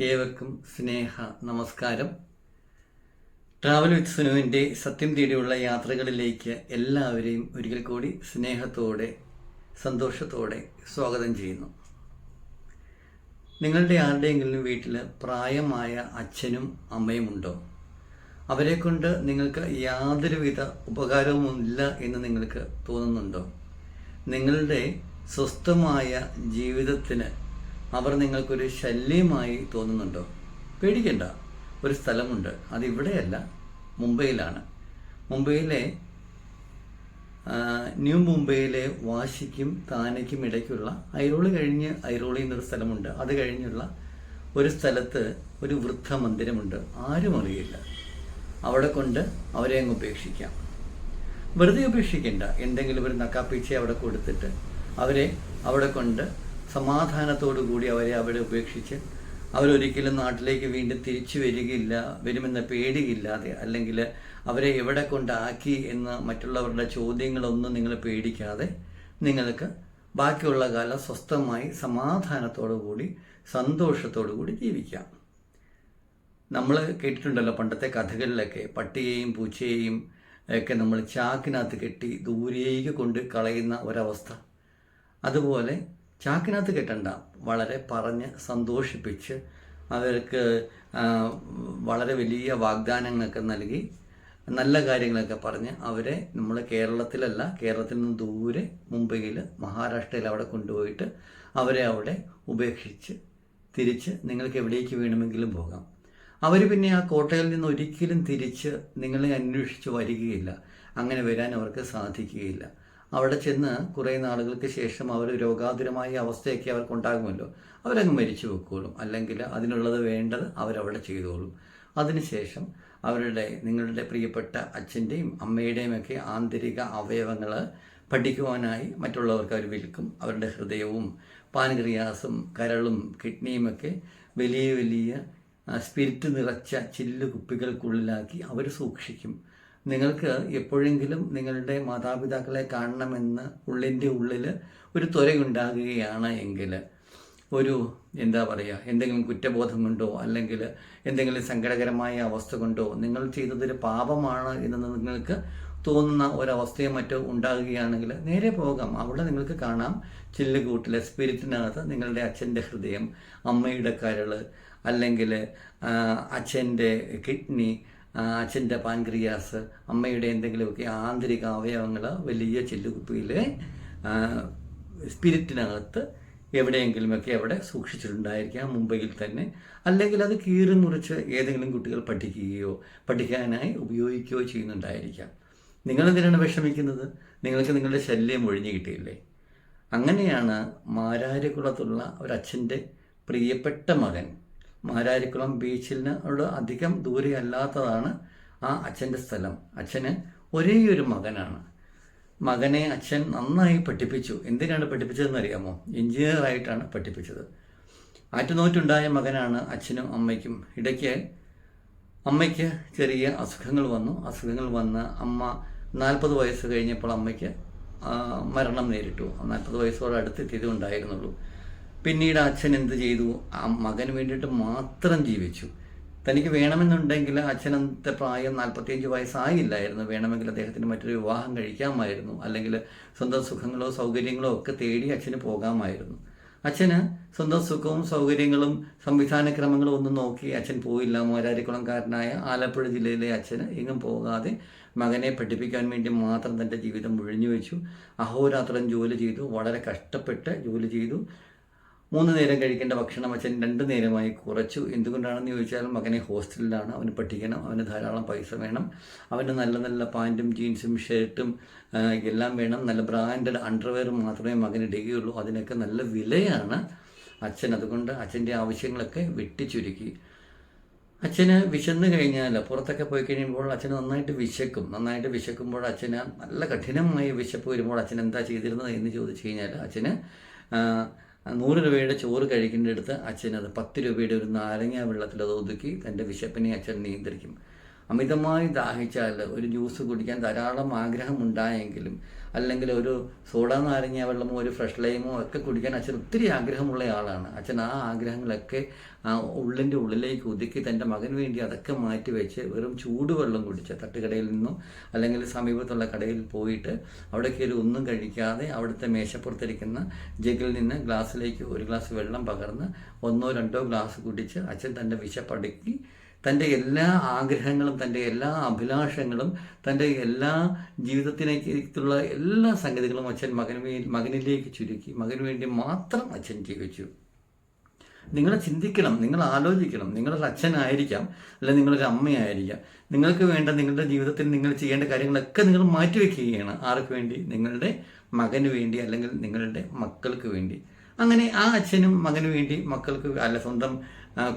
ഏവർക്കും സ്നേഹ നമസ്കാരം. Travel with സുനുവിന്റെ സത്യം തേടിയുള്ള യാത്രകളിലേക്ക് എല്ലാവരെയും ഒരിക്കൽ കൂടി സ്നേഹത്തോടെ സന്തോഷത്തോടെ സ്വാഗതം ചെയ്യുന്നു. നിങ്ങളുടെ ആരുടെയെങ്കിലും വീട്ടിൽ പ്രായമായ അച്ഛനും അമ്മയും ഉണ്ടോ? അവരെ കൊണ്ട് നിങ്ങൾക്ക് യാതൊരുവിധ ഉപകാരവുമില്ല എന്ന് നിങ്ങൾക്ക് തോന്നുന്നുണ്ടോ? നിങ്ങളുടെ സ്വസ്ഥമായ ജീവിതത്തിന് അവർ നിങ്ങൾക്കൊരു ശല്യമായി തോന്നുന്നുണ്ടോ? പേടിക്കണ്ട. ഒരു സ്ഥലമുണ്ട്. അതിവിടെയല്ല മുംബൈയിലാണ്. മുംബൈയിലെ ന്യൂ മുംബൈയിലെ വാശിക്കും താനയ്ക്കും ഇടയ്ക്കുള്ള ഐറോളി കഴിഞ്ഞ് ഐറോളി എന്നൊരു സ്ഥലമുണ്ട്. അത് കഴിഞ്ഞുള്ള ഒരു സ്ഥലത്ത് ഒരു വൃദ്ധ മന്ദിരമുണ്ട് ആരും അറിയില്ല. അവിടെ കൊണ്ട് അവരെ അങ്ങ് ഉപേക്ഷിക്കാം. വെറുതെ ഉപേക്ഷിക്കണ്ട. എന്തെങ്കിലും ഒരു നക്കാപ്പീച്ച അവിടെ കൊടുത്തിട്ട് അവരെ അവിടെ കൊണ്ട് സമാധാനത്തോടു കൂടി അവരെ അവിടെ ഉപേക്ഷിച്ച് അവരൊരിക്കലും നാട്ടിലേക്ക് വീണ്ടും തിരിച്ചു വരികയില്ല വരുമെന്ന പേടിയില്ലാതെ അല്ലെങ്കിൽ അവരെ എവിടെ കൊണ്ടാക്കി എന്ന് മറ്റുള്ളവരുടെ ചോദ്യങ്ങളൊന്നും നിങ്ങൾ പേടിക്കാതെ നിങ്ങൾക്ക് ബാക്കിയുള്ള കാലം സ്വസ്ഥമായി സമാധാനത്തോടു കൂടി സന്തോഷത്തോടു കൂടി ജീവിക്കാം. നമ്മൾ കേട്ടിട്ടുണ്ടല്ലോ പണ്ടത്തെ കഥകളിലൊക്കെ പട്ടിയെയും പൂച്ചയെയും ഒക്കെ നമ്മൾ ചാക്കിനകത്ത് കെട്ടി ദൂരേക്ക് കൊണ്ട് കളയുന്ന ഒരവസ്ഥ. അതുപോലെ ചാക്കിനകത്ത് കെട്ടണ്ട. വളരെ പറഞ്ഞ് സന്തോഷിപ്പിച്ച് അവർക്ക് വളരെ വലിയ വാഗ്ദാനങ്ങളൊക്കെ നൽകി നല്ല കാര്യങ്ങളൊക്കെ പറഞ്ഞ് അവരെ നമ്മൾ കേരളത്തിലല്ല കേരളത്തിൽ നിന്ന് ദൂരെ മുംബൈയിൽ മഹാരാഷ്ട്രയിൽ അവിടെ കൊണ്ടുപോയിട്ട് അവരെ അവിടെ ഉപേക്ഷിച്ച് തിരിച്ച് നിങ്ങൾക്ക് എവിടേക്ക് വേണമെങ്കിലും പോകാം. അവർ പിന്നെ ആ കോട്ടയിൽ നിന്ന് ഒരിക്കലും തിരിച്ച് നിങ്ങളെ അന്വേഷിച്ച് വരികയില്ല. അങ്ങനെ വരാൻ അവർക്ക് സാധിക്കുകയില്ല. അവിടെ ചെന്ന് കുറേ നാളുകൾക്ക് ശേഷം അവർ രോഗാതുരമായ അവസ്ഥയൊക്കെ അവർക്കുണ്ടാകുമല്ലോ അവരങ്ങ് മരിച്ചു വെക്കോളും അല്ലെങ്കിൽ അതിനുള്ളത് വേണ്ടത് അവരവിടെ ചെയ്തോളും. അതിനുശേഷം അവരുടെ നിങ്ങളുടെ പ്രിയപ്പെട്ട അച്ഛന്റെയും അമ്മയുടെയും ഒക്കെ ആന്തരിക അവയവങ്ങൾ പഠിക്കുവാനായി മറ്റുള്ളവർക്ക് അവർ വിൽക്കും. അവരുടെ ഹൃദയവും പാൻക്രിയാസും കരളും കിഡ്നിയുമൊക്കെ വലിയ വലിയ സ്പിരിറ്റ് നിറച്ച ചില്ല് കുപ്പികൾക്കുള്ളിലാക്കി അവർ സൂക്ഷിക്കും. നിങ്ങൾക്ക് എപ്പോഴെങ്കിലും നിങ്ങളുടെ മാതാപിതാക്കളെ കാണണമെന്ന് ഉള്ളിന്റെ ഉള്ളിൽ ഒരു ത്വരയുണ്ടാകുകയാണ് എങ്കിൽ ഒരു എന്താ പറയുക എന്തെങ്കിലും കുറ്റബോധം കൊണ്ടോ അല്ലെങ്കിൽ എന്തെങ്കിലും സങ്കടകരമായ അവസ്ഥ കൊണ്ടോ നിങ്ങൾ ചെയ്തതൊരു പാപമാണ് എന്ന് നിങ്ങൾക്ക് തോന്നുന്ന ഒരവസ്ഥയോ മറ്റോ ഉണ്ടാകുകയാണെങ്കിൽ നേരെ പോകാം. അവിടെ നിങ്ങൾക്ക് കാണാം ചില്ലുകൂട്ടിലെ സ്പിരിറ്റിനകത്ത് നിങ്ങളുടെ അച്ഛന്റെ ഹൃദയം അമ്മയുടെ കരൾ അല്ലെങ്കിൽ അച്ഛന്റെ കിഡ്നി അച്ഛന്റെ പാൻക്രിയാസ് അമ്മയുടെ എന്തെങ്കിലുമൊക്കെ ആന്തരിക അവയവങ്ങൾ വലിയ ചില്ലുകുപ്പിയിലെ സ്പിരിറ്റിനകത്ത് എവിടെയെങ്കിലുമൊക്കെ അവിടെ സൂക്ഷിച്ചിട്ടുണ്ടായിരിക്കാം മുംബൈയിൽ തന്നെ. അല്ലെങ്കിൽ അത് കീറി മുറിച്ച് ഏതെങ്കിലും കുട്ടികൾ പഠിക്കുകയോ പഠിക്കാനായി ഉപയോഗിക്കുകയോ ചെയ്യുന്നുണ്ടായിരിക്കാം. നിങ്ങളെന്തിനാണ് വിഷമിക്കുന്നത്? നിങ്ങൾക്ക് നിങ്ങളുടെ ശല്യം ഒഴിഞ്ഞു കിട്ടിയില്ലേ? അങ്ങനെയാണ് മാരാരികുളത്തുള്ള ഒരച്ഛന്റെ പ്രിയപ്പെട്ട മകൻ മാരാരിക്കുളം ബീച്ചിനോട് അധികം ദൂരെ അല്ലാത്തതാണ് ആ അച്ഛന്റെ സ്ഥലം. അച്ഛന് ഒരേ ഒരു മകനാണ്. മകനെ അച്ഛൻ നന്നായി പഠിപ്പിച്ചു. എന്തിനാണ് പഠിപ്പിച്ചതെന്ന് അറിയാമോ എഞ്ചിനീയറായിട്ടാണ് പഠിപ്പിച്ചത്. ആറ്റുനോറ്റുണ്ടായ മകനാണ് അച്ഛനും അമ്മയ്ക്കും. ഇടയ്ക്ക് അമ്മയ്ക്ക് ചെറിയ അസുഖങ്ങൾ വന്നു. അസുഖങ്ങൾ വന്ന് അമ്മ നാൽപ്പത് വയസ്സ് കഴിഞ്ഞപ്പോൾ അമ്മയ്ക്ക് മരണം നേരിട്ടു. നാൽപ്പത് വയസ്സോട് അടുത്തെത്തിയതേ ഉണ്ടായിരുന്നുള്ളൂ പിന്നീട് അച്ഛൻ എന്ത് ചെയ്തു? ആ മകന് വേണ്ടിയിട്ട് മാത്രം ജീവിച്ചു. തനിക്ക് വേണമെന്നുണ്ടെങ്കിൽ അച്ഛനത്തെ പ്രായം നാൽപ്പത്തിയഞ്ച് വയസ്സായില്ലായിരുന്നു. വേണമെങ്കിൽ അദ്ദേഹത്തിന് മറ്റൊരു വിവാഹം കഴിക്കാമായിരുന്നു. അല്ലെങ്കിൽ സ്വന്തം സുഖങ്ങളോ സൗകര്യങ്ങളോ ഒക്കെ തേടി അച്ഛന് പോകാമായിരുന്നു. അച്ഛന് സ്വന്തം സുഖവും സൗകര്യങ്ങളും സംവിധാന ക്രമങ്ങളും ഒന്നും നോക്കി അച്ഛൻ പോയില്ല. മോരാരിക്കുളംകാരനായ ആലപ്പുഴ ജില്ലയിലെ അച്ഛന് എങ്ങും പോകാതെ മകനെ പഠിപ്പിക്കാൻ വേണ്ടി മാത്രം തന്റെ ജീവിതം ഒഴിഞ്ഞു വെച്ചു. അഹോരാത്രം ജോലി ചെയ്തു. വളരെ കഷ്ടപ്പെട്ട് ജോലി ചെയ്തു. മൂന്ന് നേരം കഴിക്കേണ്ട ഭക്ഷണം അച്ഛൻ രണ്ട് നേരമായി കുറച്ചു. എന്തുകൊണ്ടാണെന്ന് ചോദിച്ചാൽ മകനെ ഹോസ്റ്റലിലാണ്. അവന് പഠിക്കണം. അവന് ധാരാളം പൈസ വേണം. അവന് നല്ല നല്ല പാന്റും ജീൻസും ഷർട്ടും എല്ലാം വേണം. നല്ല ബ്രാൻഡഡ് അണ്ടർവെയർ മാത്രമേ മകന് ഇടുകയുള്ളൂ. അതിനൊക്കെ നല്ല വിലയാണ് അച്ഛൻ. അതുകൊണ്ട് അച്ഛന്റെ ആവശ്യങ്ങളൊക്കെ വെട്ടിച്ചുരുക്കി. അച്ഛന് വിശന്ന് കഴിഞ്ഞാൽ പുറത്തൊക്കെ പോയി കഴിയുമ്പോൾ അച്ഛന് നന്നായിട്ട് വിശക്കും. നന്നായിട്ട് വിശക്കുമ്പോൾ അച്ഛന് നല്ല കഠിനമായി വിശപ്പ് വരുമ്പോൾ അച്ഛൻ എന്താ ചെയ്തിരുന്നത് എന്ന് ചോദിച്ചു കഴിഞ്ഞാൽ അച്ഛന് നൂറ് രൂപയുടെ ചോറ് കഴിക്കേണ്ടടുത്ത് അച്ഛൻ അത് പത്ത് രൂപയുടെ ഒരു നാരങ്ങ വെള്ളത്തിൽ അത് ഒതുക്കി തന്റെ വിശപ്പിനെ അച്ഛൻ നിയന്ത്രിക്കും. അമിതമായി ദാഹിച്ചാൽ ഒരു ജ്യൂസ് കുടിക്കാൻ ധാരാളം ആഗ്രഹം ഉണ്ടായെങ്കിലും അല്ലെങ്കിൽ ഒരു സോഡ നാരങ്ങ വെള്ളമോ ഒരു ഫ്രഷ് ലൈമോ ഒക്കെ കുടിക്കാൻ അച്ഛൻ ഒത്തിരി ആഗ്രഹമുള്ള ആളാണ്. അച്ഛൻ ആ ആഗ്രഹങ്ങളൊക്കെ ആ ഉള്ളിന്റെ ഉള്ളിലേക്ക് ഒതുക്കി തന്റെ മകന് വേണ്ടി അതൊക്കെ മാറ്റി വെച്ച് വെറും ചൂടുവെള്ളം കുടിച്ച് തട്ടുകടയിൽ നിന്നും അല്ലെങ്കിൽ സമീപത്തുള്ള കടയിൽ പോയിട്ട് അവിടെ കയറി ഒന്നും കഴിക്കാതെ അവിടുത്തെ മേശപ്പുറത്തിരിക്കുന്ന ജഗിൽ നിന്ന് ഗ്ലാസ്സിലേക്ക് ഒരു ഗ്ലാസ് വെള്ളം പകർന്ന് ഒന്നോ രണ്ടോ ഗ്ലാസ് കുടിച്ച് അച്ഛൻ തന്റെ വിശപ്പടക്കി തന്റെ എല്ലാ ആഗ്രഹങ്ങളും തന്റെ എല്ലാ അഭിലാഷങ്ങളും തന്റെ എല്ലാ ജീവിതത്തിലേക്കുള്ള എല്ലാ സംഗതികളും അച്ഛൻ മകന് മകനിലേക്ക് ചുരുക്കി മകന് വേണ്ടി മാത്രം അച്ഛൻ ജീവിച്ചു. നിങ്ങൾ ചിന്തിക്കണം നിങ്ങൾ ആലോചിക്കണം. നിങ്ങളൊരു അച്ഛനായിരിക്കാം അല്ലെങ്കിൽ നിങ്ങളൊരു അമ്മയായിരിക്കാം. നിങ്ങൾക്ക് വേണ്ട നിങ്ങളുടെ ജീവിതത്തിൽ നിങ്ങൾ ചെയ്യേണ്ട കാര്യങ്ങളൊക്കെ നിങ്ങൾ മാറ്റിവെക്കുകയാണ് ആർക്ക് വേണ്ടി? നിങ്ങളുടെ മകന് വേണ്ടി അല്ലെങ്കിൽ നിങ്ങളുടെ മക്കൾക്ക് വേണ്ടി. അങ്ങനെ ആ അച്ഛനും മകന് വേണ്ടി മക്കൾക്ക് അല്ല സ്വന്തം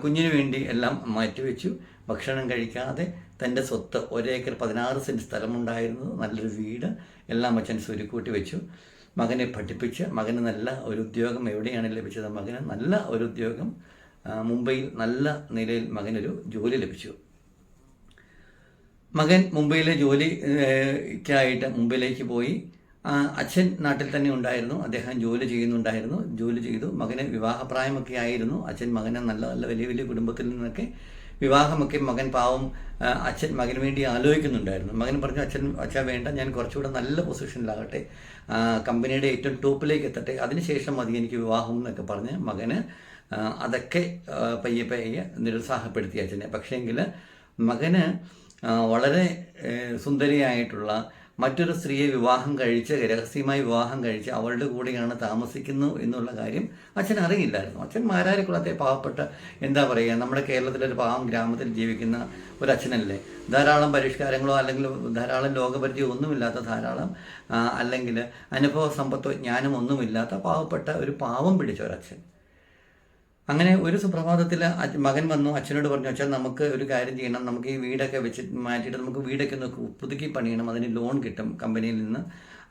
കുഞ്ഞിന് വേണ്ടി എല്ലാം മാറ്റിവെച്ചു. ഭക്ഷണം കഴിക്കാതെ തന്റെ സ്വത്ത് ഒരേക്കർ പതിനാറ് സെന്റ് സ്ഥലമുണ്ടായിരുന്നു. നല്ലൊരു വീട്. എല്ലാം അച്ഛൻ സ്വരുക്കൂട്ടി വെച്ചു. മകനെ പഠിപ്പിച്ച് മകന് നല്ല ഒരു ഉദ്യോഗം എവിടെയാണ് ലഭിച്ചത്? മകന് നല്ല ഒരു ഉദ്യോഗം മുംബൈയിൽ നല്ല നിലയിൽ മകനൊരു ജോലി ലഭിച്ചു. മകൻ മുംബൈയിലെ ജോലിക്കായിട്ട് മുംബൈയിലേക്ക് പോയി. അച്ഛൻ നാട്ടിൽ തന്നെ ഉണ്ടായിരുന്നു. അദ്ദേഹം ജോലി ചെയ്യുന്നുണ്ടായിരുന്നു. ജോലി ചെയ്തു. മകന് വിവാഹപ്രായമൊക്കെ ആയിരുന്നു. അച്ഛൻ മകനെ നല്ല നല്ല വലിയ വലിയ കുടുംബത്തിൽ നിന്നൊക്കെ വിവാഹമൊക്കെ മകൻ പാവം അച്ഛൻ മകന് വേണ്ടി ആലോചിക്കുന്നുണ്ടായിരുന്നു. മകൻ പറഞ്ഞു അച്ഛൻ അച്ഛൻ വേണ്ട. ഞാൻ കുറച്ചുകൂടെ നല്ല പൊസിഷനിലാകട്ടെ. കമ്പനിയുടെ ഏറ്റവും ടോപ്പിലേക്ക് എത്തട്ടെ. അതിനുശേഷം മതി എനിക്ക് വിവാഹം എന്നൊക്കെ പറഞ്ഞ് മകന് അതൊക്കെ പയ്യെ പയ്യെ നിരുത്സാഹപ്പെടുത്തി അച്ഛനെ. പക്ഷേങ്കിൽ മകന് വളരെ സുന്ദരിയായിട്ടുള്ള മറ്റൊരു സ്ത്രീയെ വിവാഹം കഴിച്ച് രഹസ്യമായി വിവാഹം കഴിച്ച് അവളുടെ കൂടെയാണ് താമസിക്കുന്നു എന്നുള്ള കാര്യം അച്ഛൻ അറിയില്ലായിരുന്നു. അച്ഛൻ മാരാരിക്കുളത്തെ പാവപ്പെട്ട എന്താ പറയുക നമ്മുടെ കേരളത്തിലൊരു പാവം ഗ്രാമത്തിൽ ജീവിക്കുന്ന ഒരു അച്ഛനല്ലേ? ധാരാളം പരിഷ്കാരങ്ങളോ അല്ലെങ്കിൽ ധാരാളം ലോകപരിചയം ഒന്നുമില്ലാത്ത ധാരാളം അല്ലെങ്കിൽ അനുഭവ സമ്പത്തോ ജ്ഞാനം ഒന്നുമില്ലാത്ത പാവപ്പെട്ട ഒരു പാവം പിടിച്ച ഒരച്ഛൻ അങ്ങനെ ഒരു സുപ്രഭാതത്തിൽ മകൻ വന്നു അച്ഛനോട് പറഞ്ഞു അച്ഛൻ നമുക്ക് ഒരു കാര്യം ചെയ്യണം. നമുക്ക് ഈ വീടൊക്കെ വെച്ച് മാറ്റിയിട്ട് നമുക്ക് വീടൊക്കെ ഒന്ന് പുതുക്കി പണിയണം. അതിന് ലോൺ കിട്ടും കമ്പനിയിൽ നിന്ന്.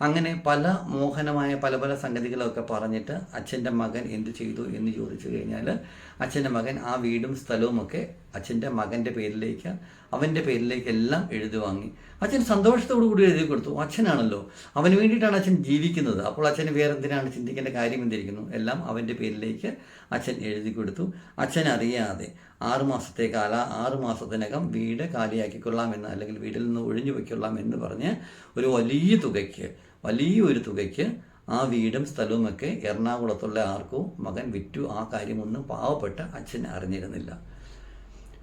അങ്ങനെ പല മോഹനമായ പല പല സംഗതികളൊക്കെ പറഞ്ഞിട്ട് അച്ഛന്റെ മകൻ എന്ത് ചെയ്തു എന്ന് ചോദിച്ചു കഴിഞ്ഞാൽ അച്ഛന്റെ മകൻ ആ വീടും സ്ഥലവുമൊക്കെ അച്ഛന്റെ മകന്റെ പേരിലേക്ക് അവന്റെ പേരിലേക്ക് എല്ലാം എഴുതി വാങ്ങി. അച്ഛൻ സന്തോഷത്തോടു കൂടി എഴുതി കൊടുത്തു. അച്ഛനാണല്ലോ. അവന് വേണ്ടിയിട്ടാണ് അച്ഛൻ ജീവിക്കുന്നത്. അപ്പോൾ അച്ഛന് വേറെ എന്തിനാണ് ചിന്തിക്കേണ്ട കാര്യം എന്തിരിക്കുന്നു എല്ലാം അവന്റെ പേരിലേക്ക് അച്ഛൻ എഴുതി കൊടുത്തു. അച്ഛൻ അറിയാതെ ആറ് മാസത്തെ കാല ആറ് മാസത്തിനകം വീട് കാലിയാക്കിക്കൊള്ളാമെന്ന് അല്ലെങ്കിൽ വീട്ടിൽ നിന്ന് ഒഴിഞ്ഞു വയ്ക്കൊള്ളാം എന്ന് പറഞ്ഞ് ഒരു വലിയ തുകയ്ക്ക് വലിയൊരു തുകയ്ക്ക് ആ വീടും സ്ഥലവുമൊക്കെ എറണാകുളത്തുള്ള ആർക്കും മകൻ വിറ്റു. ആ കാര്യമൊന്നും പാവപ്പെട്ട അച്ഛൻ അറിഞ്ഞിരുന്നില്ല.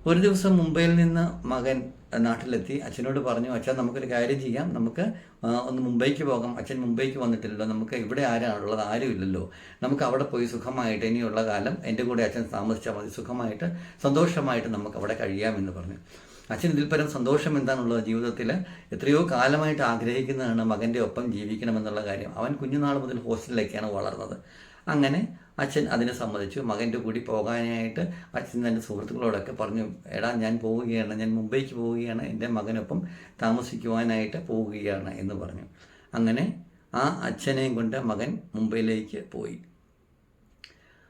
ഒരു ദിവസം മുംബൈയിൽ നിന്ന് മകൻ നാട്ടിലെത്തി. അച്ഛനോട് പറഞ്ഞു അച്ഛൻ നമുക്കൊരു കാര്യം ചെയ്യാം. നമുക്ക് ഒന്ന് മുംബൈക്ക് പോകാം. അച്ഛൻ മുംബൈക്ക് വന്നിട്ടില്ലല്ലോ. നമുക്ക് ഇവിടെ ആരാണുള്ളത് ആരുമില്ലല്ലോ. നമുക്ക് അവിടെ പോയി സുഖമായിട്ട് ഇനിയുള്ള കാലം എന്റെ കൂടെ അച്ഛൻ താമസിച്ചാൽ മതി. സുഖമായിട്ട് സന്തോഷമായിട്ട് നമുക്ക് അവിടെ കഴിയാമെന്ന് പറഞ്ഞു. അച്ഛൻ ഇതിൽ പരം സന്തോഷം എന്താണുള്ളത് ജീവിതത്തിൽ എത്രയോ കാലമായിട്ട് ആഗ്രഹിക്കുന്നതാണ് മകന്റെ ഒപ്പം ജീവിക്കണമെന്നുള്ള കാര്യം. അവൻ കുഞ്ഞുനാൾ മുതൽ ഹോസ്റ്റലിലേക്കാണ് വളർന്നത്. അങ്ങനെ അച്ഛൻ അതിനെ സമ്മതിച്ചു. മകന്റെ കൂടി പോകാനായിട്ട് അച്ഛൻ തന്റെ സുഹൃത്തുക്കളോടൊക്കെ പറഞ്ഞു എടാ ഞാൻ പോവുകയാണ് ഞാൻ മുംബൈക്ക് പോവുകയാണ് എന്റെ മകനൊപ്പം താമസിക്കുവാനായിട്ട് പോവുകയാണ് എന്ന് പറഞ്ഞു. അങ്ങനെ ആ അച്ഛനെയും കൊണ്ട് മകൻ മുംബൈയിലേക്ക് പോയി.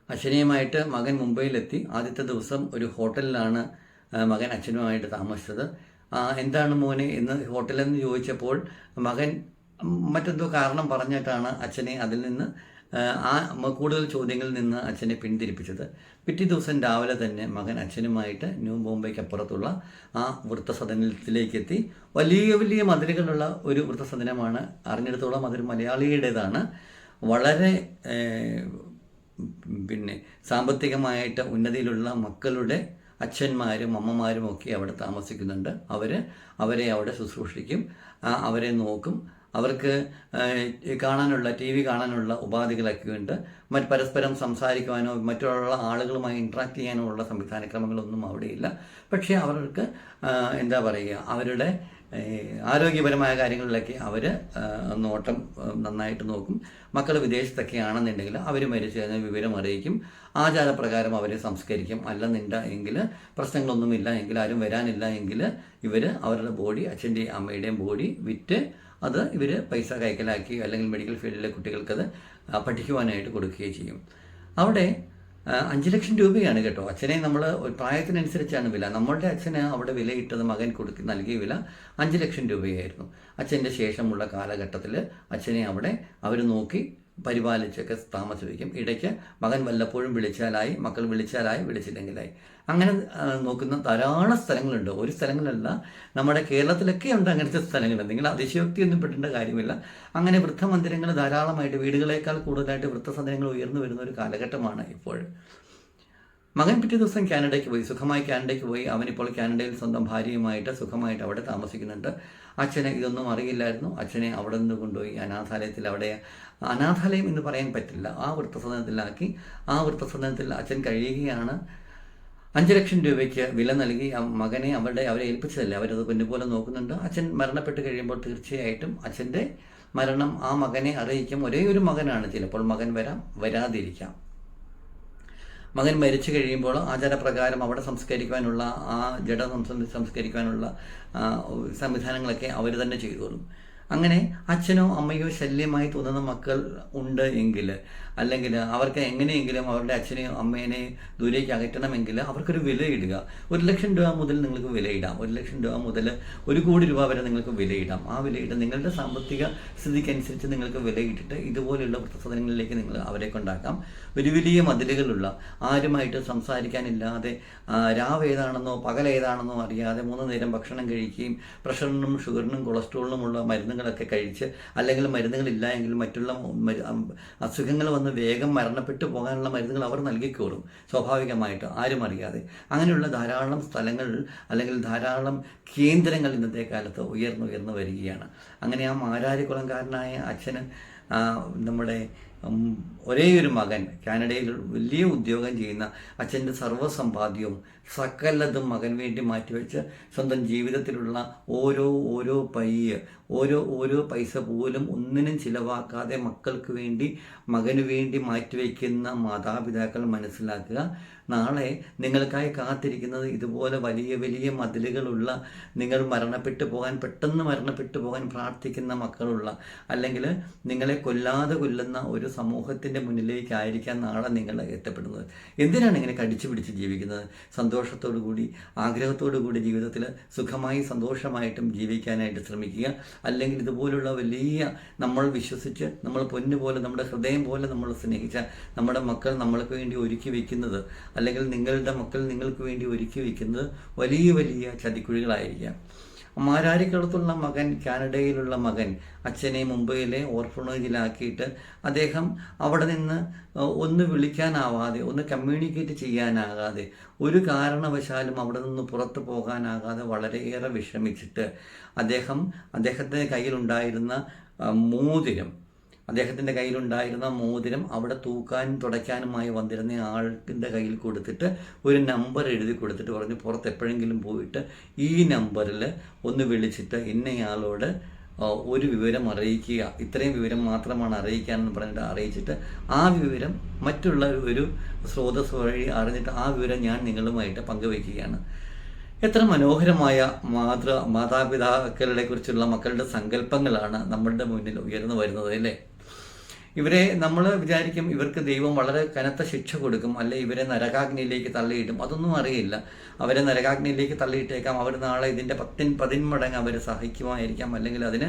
അച്ഛനെയുമായിട്ട് മകൻ മുംബൈയിലെത്തി. ആദ്യത്തെ ദിവസം ഒരു ഹോട്ടലിലാണ് മകൻ അച്ഛനുമായിട്ട് താമസിച്ചത്. എന്താണ് മോനെ എന്ന് ഹോട്ടലെന്ന് ചോദിച്ചപ്പോൾ മകൻ മറ്റെന്തോ കാരണം പറഞ്ഞിട്ടാണ് അച്ഛനെ അതിൽ നിന്ന് ആ, കൂടുതൽ ചോദ്യങ്ങളിൽ നിന്ന് അച്ഛനെ പിന്തിരിപ്പിച്ചത്. പിറ്റേ ദിവസം രാവിലെ തന്നെ മകൻ അച്ഛനുമായിട്ട് ന്യൂ ബോംബെക്ക് അപ്പുറത്തുള്ള ആ വൃത്തസദനത്തിലേക്ക് എത്തി വലിയ വലിയ മതിലുകളുള്ള ഒരു വൃത്തസദനമാണ് അറിഞ്ഞെടുത്തോളം അതൊരു മലയാളിയുടേതാണ്. വളരെ പിന്നെ സാമ്പത്തികമായിട്ട് ഉന്നതിയിലുള്ള മക്കളുടെ അച്ഛന്മാരും അമ്മമാരും ഒക്കെ അവിടെ താമസിക്കുന്നുണ്ട്. അവർ അവരെ അവിടെ ശുശ്രൂഷിക്കും. അവരെ നോക്കും. അവർക്ക് കാണാനുള്ള ടി വി കാണാനുള്ള ഉപാധികളൊക്കെ ഉണ്ട്. മറ്റ് പരസ്പരം സംസാരിക്കുവാനോ മറ്റുള്ള ആളുകളുമായി ഇൻട്രാക്ട് ചെയ്യാനോ ഉള്ള സംവിധാനക്രമങ്ങളൊന്നും അവിടെയില്ല. പക്ഷേ അവർക്ക് എന്താ പറയുക അവരുടെ ആരോഗ്യപരമായ കാര്യങ്ങളിലൊക്കെ അവർ നോട്ടം നന്നായിട്ട് നോക്കും. മക്കൾ വിദേശത്തൊക്കെ ആണെന്നുണ്ടെങ്കിൽ അവർ മരിച്ചു കഴിഞ്ഞാൽ വിവരം അറിയിക്കും. ആചാരപ്രകാരം അവരെ സംസ്കരിക്കും. അല്ലെന്നുണ്ട എങ്കിൽ പ്രശ്നങ്ങളൊന്നുമില്ല എങ്കിൽ ആരും വരാനില്ല എങ്കിൽ ഇവർ അവരുടെ ബോഡി അച്ഛന്റെയും അമ്മയുടെയും ബോഡി വിറ്റ് അത് ഇവർ പൈസ കൈക്കലാക്കി അല്ലെങ്കിൽ മെഡിക്കൽ ഫീൽഡിലെ കുട്ടികൾക്കത് പഠിക്കുവാനായിട്ട് കൊടുക്കുകയും ചെയ്യും. അവിടെ അഞ്ച് ലക്ഷം രൂപയാണ് കേട്ടോ. അച്ഛനെ നമ്മൾ പ്രായത്തിനനുസരിച്ചാണ് വില. നമ്മളുടെ അച്ഛന് അവിടെ വിലയിട്ടത് മകൻ കൊടുക്കി നൽകിയ വില അഞ്ച് ലക്ഷം രൂപയായിരുന്നു. അച്ഛന്റെ ശേഷമുള്ള കാലഘട്ടത്തിൽ അച്ഛനെ അവിടെ അവർ നോക്കി പരിപാലിച്ചൊക്കെ താമസിപ്പിക്കും ഇടയ്ക്ക് മകൻ വല്ലപ്പോഴും വിളിച്ചാലായി മക്കൾ വിളിച്ചാലായി വിളിച്ചില്ലെങ്കിലായി. അങ്ങനെ നോക്കുന്ന ധാരാളം സ്ഥലങ്ങളുണ്ട്. ഒരു സ്ഥലങ്ങളല്ല നമ്മുടെ കേരളത്തിലൊക്കെ ഉണ്ട് അങ്ങനത്തെ സ്ഥലങ്ങൾ. നിങ്ങൾ അതിശയോക്തിയൊന്നും പെടേണ്ട കാര്യമില്ല. അങ്ങനെ വൃദ്ധമന്ദിരങ്ങൾ ധാരാളമായിട്ട് വീടുകളേക്കാൾ കൂടുതലായിട്ട് വൃദ്ധസദനങ്ങൾ ഉയർന്നു വരുന്ന ഒരു കാലഘട്ടമാണ് ഇപ്പോൾ. മകൻ പിറ്റേ ദിവസം കാനഡയ്ക്ക് പോയി. സുഖമായി കാനഡയ്ക്ക് പോയി. അവനിപ്പോൾ കാനഡയിൽ സ്വന്തം ഭാര്യയുമായിട്ട് സുഖമായിട്ട് അവിടെ താമസിക്കുന്നുണ്ട്. അച്ഛനെ ഇതൊന്നും അറിയില്ലായിരുന്നു. അച്ഛനെ അവിടെ നിന്ന് കൊണ്ടുപോയി അനാഥാലയത്തിൽ അവിടെ അനാഥാലയം എന്ന് പറയാൻ പറ്റില്ല. ആ വൃത്തസദനത്തിലാക്കി. ആ വൃത്തസദനത്തിൽ അച്ഛൻ കഴിയുകയാണ്. അഞ്ച് ലക്ഷം രൂപയ്ക്ക് വില നൽകി മകനെ അവരുടെ അവരെ ഏൽപ്പിച്ചതല്ലേ? അവരത് പൊന്നുപോലെ നോക്കുന്നുണ്ട്. അച്ഛൻ മരണപ്പെട്ട് കഴിയുമ്പോൾ തീർച്ചയായിട്ടും അച്ഛന്റെ മരണം ആ മകനെ അറിയിക്കും. ഒരേ ഒരു മകനാണ്. ചിലപ്പോൾ മകൻ വരാം വരാതിരിക്കാം. മകൻ മരിച്ചു കഴിയുമ്പോൾ ആചാരപ്രകാരം അവിടെ സംസ്കരിക്കുവാനുള്ള ആ ജഡ സംസ് സംസ്കരിക്കുവാനുള്ള സംവിധാനങ്ങളൊക്കെ അവർ തന്നെ ചെയ്തോളും. അങ്ങനെ അച്ഛനോ അമ്മയോ ശല്യമായി തോന്നുന്ന മക്കൾ ഉണ്ട് എങ്കിൽ അല്ലെങ്കിൽ അവർക്ക് എങ്ങനെയെങ്കിലും അവരുടെ അച്ഛനെയും അമ്മേനെയും ദൂരേക്ക് അകറ്റണമെങ്കിൽ അവർക്കൊരു വിലയിടുക. ഒരു ലക്ഷം രൂപ മുതൽ നിങ്ങൾക്ക് വിലയിടാം. ഒരു ലക്ഷം രൂപ മുതൽ ഒരു കോടി രൂപ വരെ നിങ്ങൾക്ക് വിലയിടാം. ആ വിലയിട്ട് നിങ്ങളുടെ സാമ്പത്തിക സ്ഥിതിക്കനുസരിച്ച് നിങ്ങൾക്ക് വിലയിട്ടിട്ട് ഇതുപോലെയുള്ള വൃദ്ധസദനങ്ങളിലേക്ക് നിങ്ങൾ അവരെ കൊണ്ടാക്കാം. വലിയ വലിയ മതിലുകളുള്ള ആരുമായിട്ട് സംസാരിക്കാനില്ലാതെ ആ, രാവ് ഏതാണെന്നോ പകൽ ഏതാണെന്നോ അറിയാതെ മൂന്ന് നേരം ഭക്ഷണം കഴിക്കുകയും പ്രഷറിനും ഷുഗറിനും കൊളസ്ട്രോളിനുമുള്ള മരുന്നുകളൊക്കെ കഴിച്ച് അല്ലെങ്കിൽ മരുന്നുകളില്ല എങ്കിൽ മറ്റുള്ള അസുഖങ്ങൾ വന്ന് വേഗം മരണപ്പെട്ടു പോകാനുള്ള മരുന്നുകൾ അവർ നൽകിക്കോളും സ്വാഭാവികമായിട്ട്. ആരും അറിയാതെ. അങ്ങനെയുള്ള ധാരാളം സ്ഥലങ്ങൾ അല്ലെങ്കിൽ ധാരാളം കേന്ദ്രങ്ങൾ ഇന്നത്തെ കാലത്ത് ഉയർന്നുയർന്നു വരികയാണ്. അങ്ങനെ ആ മാരാരിക്കുളംകാരനായ അച്ഛന് നമ്മുടെ ഒരേ ഒരു മകൻ കാനഡയിൽ വലിയ ഉദ്യോഗം ചെയ്യുന്ന അച്ഛന്റെ സർവസമ്പാദ്യവും സകലതും മകൻ വേണ്ടി മാറ്റിവെച്ച് സ്വന്തം ജീവിതത്തിലുള്ള ഓരോ ഓരോ പയ്യ് ഓരോ ഓരോ പൈസ പോലും ഒന്നിനും ചിലവാക്കാതെ മക്കൾക്ക് വേണ്ടി മകന് വേണ്ടി മാറ്റിവെക്കുന്ന മാതാപിതാക്കൾ മനസ്സിലാക്കുക. നാളെ നിങ്ങൾക്കായി കാത്തിരിക്കുന്നത് ഇതുപോലെ വലിയ വലിയ മതിലുകളുള്ള നിങ്ങൾ മരണപ്പെട്ടു പോകാൻ പെട്ടെന്ന് മരണപ്പെട്ടു പോകാൻ പ്രാർത്ഥിക്കുന്ന മക്കളുള്ള അല്ലെങ്കിൽ നിങ്ങളെ കൊല്ലാതെ കൊല്ലുന്ന ഒരു സമൂഹത്തിന്റെ മുന്നിലേക്കായിരിക്കാം നാളെ നിങ്ങൾ എത്തപ്പെടുന്നത്. എന്തിനാണ് ഇങ്ങനെ കടിച്ചു പിടിച്ച് ജീവിക്കുന്നത്? സന്തോഷത്തോടു കൂടി ആഗ്രഹത്തോടു കൂടി ജീവിതത്തിൽ സുഖമായി സന്തോഷമായിട്ടും ജീവിക്കാനായിട്ട് ശ്രമിക്കുക. അല്ലെങ്കിൽ ഇതുപോലുള്ള വലിയ നമ്മൾ വിശ്വസിച്ച് നമ്മൾ പൊന്നുപോലെ നമ്മുടെ ഹൃദയം പോലെ നമ്മൾ സ്നേഹിച്ച നമ്മുടെ മക്കൾ നമ്മൾക്ക് വേണ്ടി ഒരുക്കി വെക്കുന്നത് അല്ലെങ്കിൽ നിങ്ങളുടെ മക്കൾ നിങ്ങൾക്ക് വേണ്ടി ഒരുക്കി വെക്കുന്നത് വലിയ വലിയ ചതിക്കുഴികളായിരിക്കാം. മാരാരിക്കുളത്തുള്ള മകൻ കാനഡയിലുള്ള മകൻ അച്ഛനെ മുംബൈയിലെ ഓർഫണേജിലാക്കിയിട്ട് അദ്ദേഹം അവിടെ നിന്ന് ഒന്ന് വിളിക്കാനാവാതെ ഒന്ന് കമ്മ്യൂണിക്കേറ്റ് ചെയ്യാനാകാതെ ഒരു കാരണവശാലും അവിടെ നിന്ന് പുറത്തു പോകാനാകാതെ വളരെയേറെ വിഷമിച്ചിട്ട് അദ്ദേഹം അദ്ദേഹത്തിന്റെ കയ്യിലുണ്ടായിരുന്ന മോതിരം അദ്ദേഹത്തിന്റെ കയ്യിലുണ്ടായിരുന്ന മോതിരം അവിടെ തൂക്കാനും തുടയ്ക്കാനുമായി വന്നിരുന്ന ആൾക്കിന്റെ കയ്യിൽ കൊടുത്തിട്ട് ഒരു നമ്പർ എഴുതി കൊടുത്തിട്ട് പറഞ്ഞു പുറത്ത് എപ്പോഴെങ്കിലും പോയിട്ട് ഈ നമ്പറിൽ ഒന്ന് വിളിച്ചിട്ട് ഇന്നയാളോട് ഒരു വിവരം അറിയിക്കുക. ഇത്രയും വിവരം മാത്രമാണ് അറിയിക്കാനെന്ന് പറഞ്ഞിട്ട് അറിയിച്ചിട്ട് ആ വിവരം മറ്റുള്ള ഒരു സ്രോതസ് വഴി അറിഞ്ഞിട്ട് ആ വിവരം ഞാൻ നിങ്ങളുമായിട്ട് പങ്കുവയ്ക്കുകയാണ്. എത്ര മനോഹരമായ മാതൃ മാതാപിതാക്കളെ കുറിച്ചുള്ള മക്കളുടെ സങ്കല്പങ്ങളാണ് നമ്മളുടെ മുന്നിൽ ഉയർന്നു വരുന്നത് അല്ലേ? ഇവരെ നമ്മൾ വിചാരിക്കും ഇവർക്ക് ദൈവം വളരെ കനത്ത ശിക്ഷ കൊടുക്കും അല്ലെ ഇവരെ നരകാഗ്നിയിലേക്ക് തള്ളിയിടും. അതൊന്നും അറിയില്ല. അവരെ നരകാഗ്നിയിലേക്ക് തള്ളിയിട്ടേക്കാം. അവർ നാളെ ഇതിന്റെ പത്തിൻ പതിന്മടങ്ങ് അവർ സഹിക്കുമായിരിക്കാം. അല്ലെങ്കിൽ അതിന്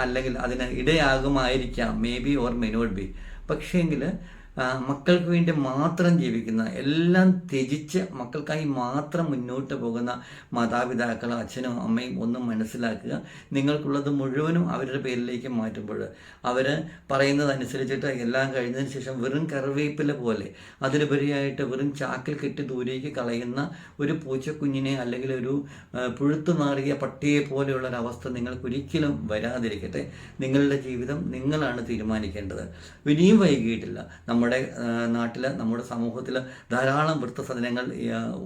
അല്ലെങ്കിൽ അതിന് ഇടയാകുമായിരിക്കാം. May be or may not be പക്ഷേങ്കിൽ മക്കൾക്ക് വേണ്ടി മാത്രം ജീവിക്കുന്ന എല്ലാം ത്യജിച്ച് മക്കൾക്കായി മാത്രം മുന്നോട്ട് പോകുന്ന മാതാപിതാക്കളും അച്ഛനും അമ്മയും ഒന്നും മനസ്സിലാക്കുക. നിങ്ങൾക്കുള്ളത് മുഴുവനും അവരുടെ പേരിലേക്ക് മാറ്റുമ്പോൾ അവർ പറയുന്നതനുസരിച്ചിട്ട് എല്ലാം കഴിഞ്ഞതിന് ശേഷം വെറും കറിവേപ്പില പോലെ അതിലുപരിയായിട്ട് വെറും ചാക്കിൽ കെട്ടി ദൂരേക്ക് കളയുന്ന ഒരു പൂച്ചക്കുഞ്ഞിനെ അല്ലെങ്കിൽ ഒരു പുഴുത്തു മാറിയ പട്ടിയെ പോലെയുള്ള ഒരു അവസ്ഥ നിങ്ങൾക്ക് ഒരിക്കലും വരാതിരിക്കട്ടെ. നിങ്ങളുടെ ജീവിതം നിങ്ങളാണ് തീരുമാനിക്കേണ്ടത്. ഇനിയും വൈകിയിട്ടില്ല. നമ്മുടെ നാട്ടിൽ നമ്മുടെ സമൂഹത്തിൽ ധാരാളം വൃത്തസദനങ്ങൾ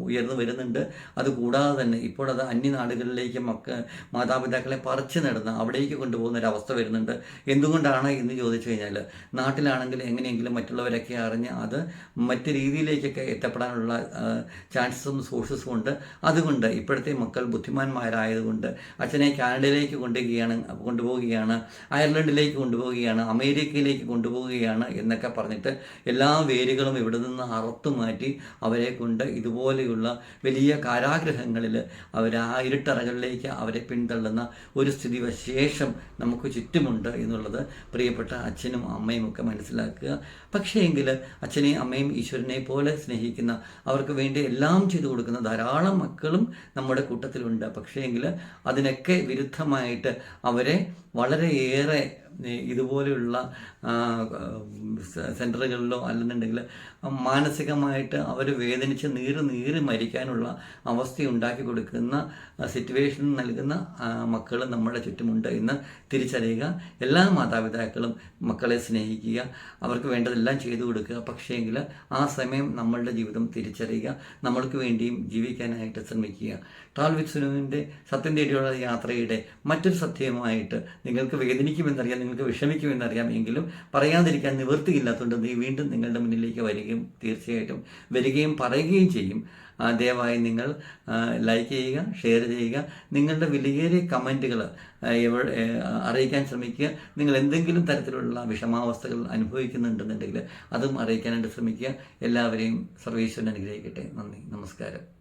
ഉയർന്നു വരുന്നുണ്ട്. അതുകൂടാതെ തന്നെ ഇപ്പോൾ അത് അന്യനാടുകളിലേക്ക് മക്ക മാതാപിതാക്കളെ പറിച്ചു നടന്ന് അവിടേക്ക് കൊണ്ടുപോകുന്ന ഒരു അവസ്ഥ വരുന്നുണ്ട്. എന്തുകൊണ്ടാണ് എന്ന് ചോദിച്ചു കഴിഞ്ഞാൽ നാട്ടിലാണെങ്കിൽ എങ്ങനെയെങ്കിലും മറ്റുള്ളവരൊക്കെ അറിഞ്ഞ് അത് മറ്റ് രീതിയിലേക്കൊക്കെ എത്തപ്പെടാനുള്ള ചാൻസസും സോഴ്സസും ഉണ്ട്. അതുകൊണ്ട് ഇപ്പോഴത്തെ മക്കൾ ബുദ്ധിമാന്മാരായതുകൊണ്ട് അച്ഛനെ കാനഡയിലേക്ക് കൊണ്ടുപോവുകയാണ് കൊണ്ടുപോവുകയാണ് അയർലൻഡിലേക്ക് കൊണ്ടുപോവുകയാണ് അമേരിക്കയിലേക്ക് കൊണ്ടുപോവുകയാണ് എന്നൊക്കെ പറഞ്ഞിട്ട് എല്ലാ വേരുകളും ഇവിടെ നിന്ന് അറുത്തു മാറ്റി അവരെ കൊണ്ട് ഇതുപോലെയുള്ള വലിയ കാരാഗ്രഹങ്ങളിൽ അവർ ആ ഇരുട്ടറകളിലേക്ക് അവരെ പിന്തള്ളുന്ന ഒരു സ്ഥിതി വിശേഷം നമുക്ക് ചുറ്റുമുണ്ട് എന്നുള്ളത് പ്രിയപ്പെട്ട അച്ഛനും അമ്മയും ഒക്കെ മനസ്സിലാക്കുക. പക്ഷേ എങ്കിൽ അച്ഛനെയും അമ്മയും ഈശ്വരനെ പോലെ സ്നേഹിക്കുന്ന അവർക്ക് വേണ്ടി എല്ലാം ചെയ്തു കൊടുക്കുന്ന ധാരാളം മക്കളും നമ്മുടെ കൂട്ടത്തിലുണ്ട്. പക്ഷേ എങ്കിൽ അതിനൊക്കെ വിരുദ്ധമായിട്ട് അവരെ വളരെയേറെ ഇതുപോലെയുള്ള ആ, സെന്ററുകളിലോ അല്ലെന്നുണ്ടെങ്കിൽ മാനസികമായിട്ട് അവർ വേദനിച്ച് നീര് നീറി മരിക്കാനുള്ള അവസ്ഥ ഉണ്ടാക്കി കൊടുക്കുന്ന സിറ്റുവേഷൻ നൽകുന്ന മക്കൾ നമ്മുടെ ചുറ്റുമുണ്ട് എന്ന് തിരിച്ചറിയുക. എല്ലാ മാതാപിതാക്കളും മക്കളെ സ്നേഹിക്കുക. അവർക്ക് വേണ്ടതെല്ലാം ചെയ്തു കൊടുക്കുക. പക്ഷേങ്കിൽ ആ സമയം നമ്മളുടെ ജീവിതം തിരിച്ചറിയുക. നമ്മൾക്ക് വേണ്ടിയും ജീവിക്കാനായിട്ട് ശ്രമിക്കുക. ട്രാവൽ വിത്ത് സുനുവിന്റെ സത്യം തേടിയുള്ള യാത്രയുടെ മറ്റൊരു സത്യമായിട്ട് നിങ്ങൾക്ക് വേദനിക്കുമെന്നറിയാം നിങ്ങൾക്ക് വിഷമിക്കുമെന്നറിയാം. എങ്കിലും പറയാതിരിക്കാൻ നിവൃത്തിയില്ലാത്തതുകൊണ്ട് നീ വീണ്ടും നിങ്ങളുടെ മുന്നിലേക്ക് വരികയും തീർച്ചയായിട്ടും വരികയും പറയുകയും ചെയ്യും. ദയവായി നിങ്ങൾ ലൈക്ക് ചെയ്യുക ഷെയർ ചെയ്യുക. നിങ്ങളുടെ വിലയേറിയ കമന്റുകൾ അറിയിക്കാൻ ശ്രമിക്കുക. നിങ്ങൾ എന്തെങ്കിലും തരത്തിലുള്ള വിഷമാവസ്ഥകൾ അനുഭവിക്കുന്നുണ്ടെന്നുണ്ടെങ്കിൽ അതും അറിയിക്കാനായിട്ട് ശ്രമിക്കുക. എല്ലാവരെയും സർവീശ്വരൻ അനുഗ്രഹിക്കട്ടെ. നന്ദി. നമസ്കാരം.